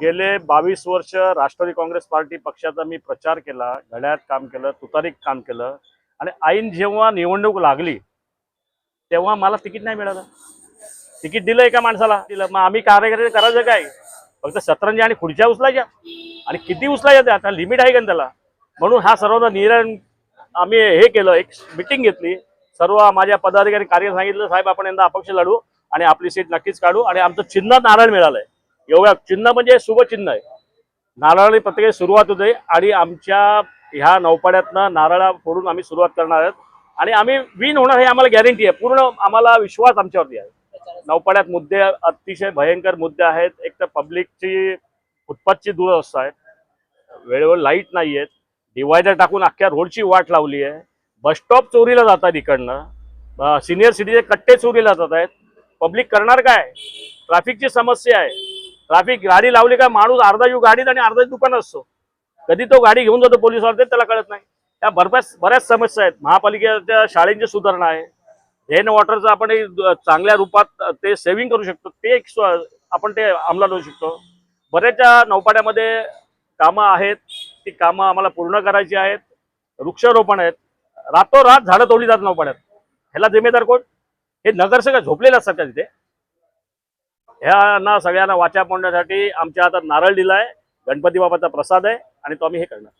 गेले बावीस वर्ष राष्ट्रवादी काँग्रेस पार्टी पक्षाचा मी प्रचार केला घड्याळात काम केलं तुतारीत काम केलं. आणि ऐन जेव्हा निवडणूक लागली तेव्हा मला तिकीट नाही मिळालं. तिकीट दिलं एका माणसाला? दिलं. मग आम्ही कार्यकर्ते करायचं काय? फक्त सतरंजी आणि खुर्च्या उचलायच्या. आणि किती उचलायच्या त्या? आता लिमिट आहे का त्याला? म्हणून हा सर्वांचा निर्णय आम्ही हे केलं. एक मिटिंग घेतली. सर्व माझ्या पदाधिकारी कार्य सांगितलं साहेब आपण यंदा अपक्ष लढू आणि आपली सीट नक्कीच काढू आणि आमचं चिन्ह नारायण मिळालंय. एवढ्या चिन्ह म्हणजे शुभचिन्ह आहे. नारळाने प्रत्येक सुरुवात होते आणि आमच्या ह्या नौपाड्यातनं नारळा फोडून आम्ही सुरुवात करणार आहोत. आणि आम्ही विन होणार हे आम्हाला गॅरंटी आहे. पूर्ण आम्हाला विश्वास आमच्यावरती आहे. नौपाड्यात मुद्दे अतिशय भयंकर मुद्दे आहेत. एक तर पब्लिकची फुटपाथची दुरवस्था आहे. वेळेवर लाइट नाही आहेत डिवायडर टाकून अख्ख्या रोडची वाट लावली आहे. बसस्टॉप चोरीला जातात इकडनं. सिनियर सिटीजन कट्टे चोरीला जात आहेत. पब्लिक करणार काय? ट्रॅफिकची समस्या आहे. ट्रॅफिक गाडी लावली का माणूस अर्धा जीव गाडीत आणि अर्धा दुकान असतो. कधी तो गाडी घेऊन जातो पोलीस त्याला कळत नाही. त्या बऱ्याच बऱ्याच समस्या आहेत. महापालिकेच्या शाळेंची सुधारणा आहे. रेन वॉटरचं आपण चांगल्या रूपात ते सेव्हिंग करू शकतो. ते एक आपण ते अंमलात आणू शकतो. बऱ्याचशा नौपाड्यामध्ये कामं आहेत. ती कामं आम्हाला पूर्ण करायची आहेत. वृक्षारोपण आहेत. रातोरात झाडं तोडली जात नौपाड्यात. ह्याला जिम्मेदार कोण? हे नगरसेवक झोपलेले असतात का तिथे? ह्यांना सगळ्यांना वाचा पडण्यासाठी आमच्या हातात नारळ दिलाय गणपती बाबाचा प्रसाद आहे आणि तो आम्ही हे करणार.